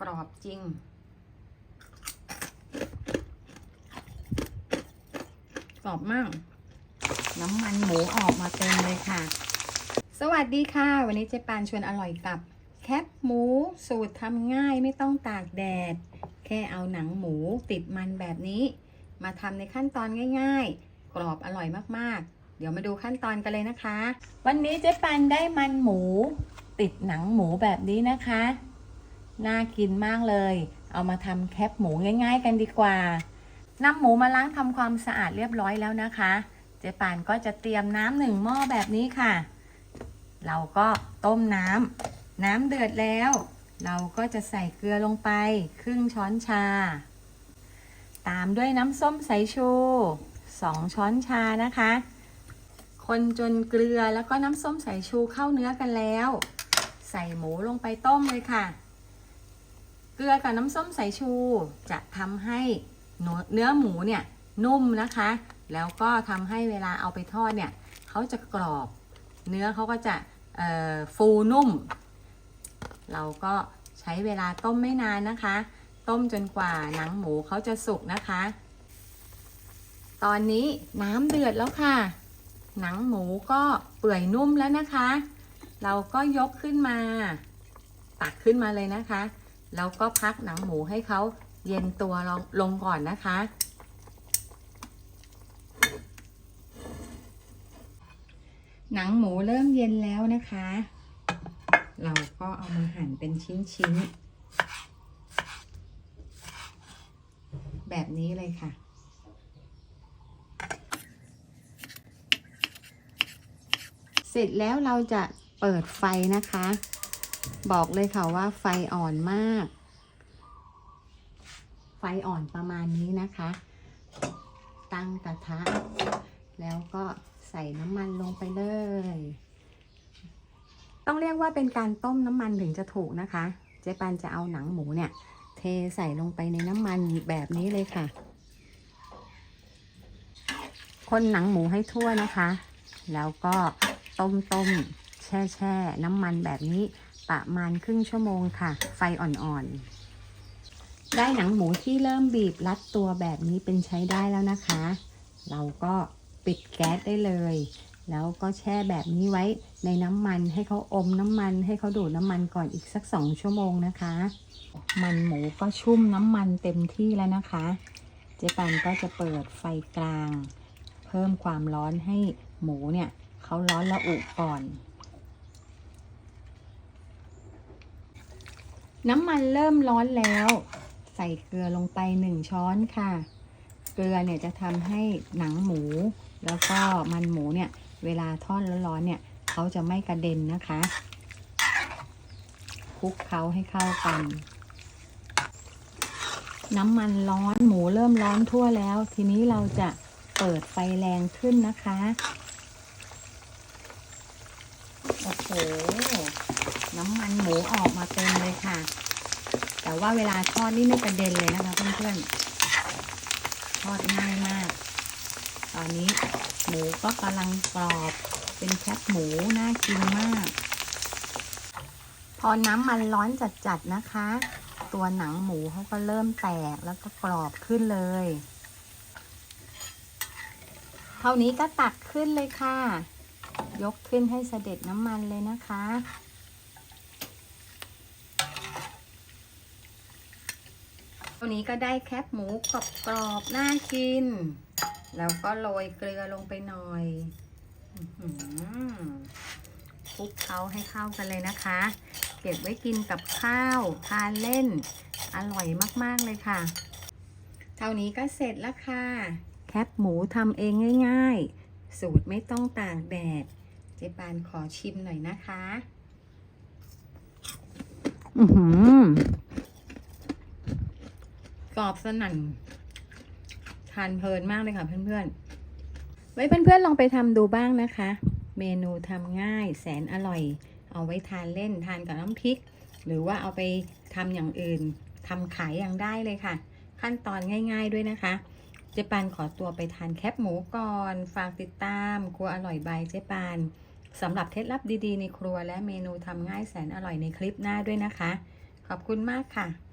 กรอบจริง กรอบมาก น้ำมันหมูออกมาเต็มเลยค่ะ สวัสดีค่ะ วันนี้เจ๊ปานชวนอร่อยกับ แคปหมูสูตรทำง่ายไม่ต้องตากแดด แค่เอาหนังหมูติดมันแบบนี้ มาทำในขั้นตอนง่ายๆ กรอบอร่อยมากๆเดี๋ยวมาดูขั้นตอนกันเลยนะคะ วันนี้เจ๊ปันได้มันหมู ติดหนังหมูแบบนี้นะคะ น่ากินมากเลย เอามาทำแคปหมูง่าย ๆ กันดีกว่านำหมูมาล้างทำความสะอาดเรียบร้อยแล้วนะคะ เจ๊ปานก็จะเตรียมน้ำหนึ่งหม้อแบบนี้ค่ะ เราก็ต้มน้ำน้ำเดือดแล้ว เราก็จะใส่เกลือลงไปครึ่งช้อนชา ตามด้วยน้ำส้มสายชู2ช้อนชานะคะ คนจนเกลือแล้วก็น้ำส้มสายชูเข้าเนื้อกันแล้ว ใส่หมูลงไปต้มเลยค่ะ เกลือกับน้ำส้มสายชู จะทำให้เนื้อหมูเนี่ยนุ่มนะคะ แล้วก็ทำให้เวลาเอาไปทอดเนี่ยเขาจะกรอบ เนื้อเขาก็จะฟูนุ่ม เราก็ใช้เวลาต้มไม่นานนะคะ ต้มจนกว่าหนังหมูเขาจะสุกนะคะ ตอนนี้น้ำเดือดแล้วค่ะ หนังหมูก็เปื่อยนุ่มแล้วนะคะ เราก็ยกขึ้นมา ตักขึ้นมาเลยนะคะ แล้วก็พักหนังหมูให้เขาเย็นตัวลงลงก่อนนะคะ หนังหมูเริ่มเย็นแล้วนะคะ เราก็เอามาหั่นเป็นชิ้นๆ แบบนี้เลยค่ะเสร็จแล้วเราจะเปิดไฟนะคะ บอกเลยค่ะว่าไฟอ่อนมาก ไฟอ่อนประมาณนี้นะคะ ตั้งกระทะ แล้วก็ใส่น้ำมันลงไปเลย ต้องเรียกว่าเป็นการต้มน้ำมันถึงจะถูกนะคะ เจ๊ปันจะเอาหนังหมูเนี่ย เทใส่ลงไปในน้ำมันแบบนี้เลยค่ะ คนหนังหมูให้ทั่วนะคะ แล้วก็ต้มต้มแช่แช่น้ำมันแบบนี้ ประมาณครึ่งชั่วโมงค่ะ ไฟอ่อนๆ ได้หนังหมูที่เริ่มบีบรัดตัวแบบนี้เป็นใช้ได้แล้วนะคะ เราก็ปิดแก๊สได้เลย แล้วก็แช่แบบนี้ไว้ในน้ำมันให้เขาอมน้ำมัน ให้เขาดูดน้ำมันก่อนอีกสักสองชั่วโมงนะคะ มันหมูก็ชุ่มน้ำมันเต็มที่แล้วนะคะ เจ๊ปันก็จะเปิดไฟกลาง เพิ่มความร้อนให้หมูเนี่ยเขาร้อนละอุก่อน น้ำมันเริ่มร้อนแล้ว ใส่เกลือลงไปหนึ่งช้อนค่ะ เกลือเนี่ยจะทำให้หนังหมู แล้วก็มันหมูเนี่ย เวลาทอดร้อนๆเนี่ยเขาจะไม่กระเด็นนะคะคลุกเขาให้เข้ากัน น้ำมันร้อนหมูเริ่มร้อนทั่วแล้ว ทีนี้เราจะเปิดไฟแรงขึ้นนะคะ โอ้โห น้ำมันหมูออกมาเต็มเลยค่ะ แต่ ว่าเวลาทอดนี่ไม่กระเด็นเลยนะคะเพื่อนๆ ทอดง่ายมาก ตอนนี้หมูก็กำลังกรอบเป็นแคบหมูน่ากินมาก พอน้ำมันร้อนจัดๆนะคะ ตัวหนังหมูเขาก็เริ่มแตกแล้วก็กรอบขึ้นเลย เท่านี้ก็ตักขึ้นเลยค่ะ ยกขึ้นให้เสด็จน้ำมันเลยนะคะ ตัวนี้ก็ได้แคบหมูกรอบๆน่ากิน แล้วก็โรยเกลือลงไปหน่อยคลุกเขาให้เข้ากันเลยนะคะ เก็บไว้กินกับข้าวทานเล่น อร่อยมากๆเลยค่ะ เท่านี้ก็เสร็จแล้วค่ะ แคบหมูทำเองง่าย ๆ สูตรไม่ต้องตากแดด เจ๊ปานขอชิมหน่อยนะคะ อือหือ รอบสนั่น ทานเพลินมากเลยค่ะเพื่อนๆ ไว้เพื่อนๆลองไปทำดูบ้างนะคะ เมนูทำง่ายแสนอร่อย เอาไว้ทานเล่นทานกับน้ำพริก หรือว่าเอาไปทำอย่างอื่นทำขายอย่างได้เลยค่ะ ขั้นตอนง่าย ๆด้วยนะคะ เจ๊ปานขอตัวไปทานแคปหมูก่อน ฝากติดตามครัวอร่อยบายเจ๊ปานสำหรับเคล็ดลับดีๆ ในครัวและเมนูทำง่ายแสนอร่อยในคลิปหน้าด้วยนะคะ ขอบคุณมากค่ะ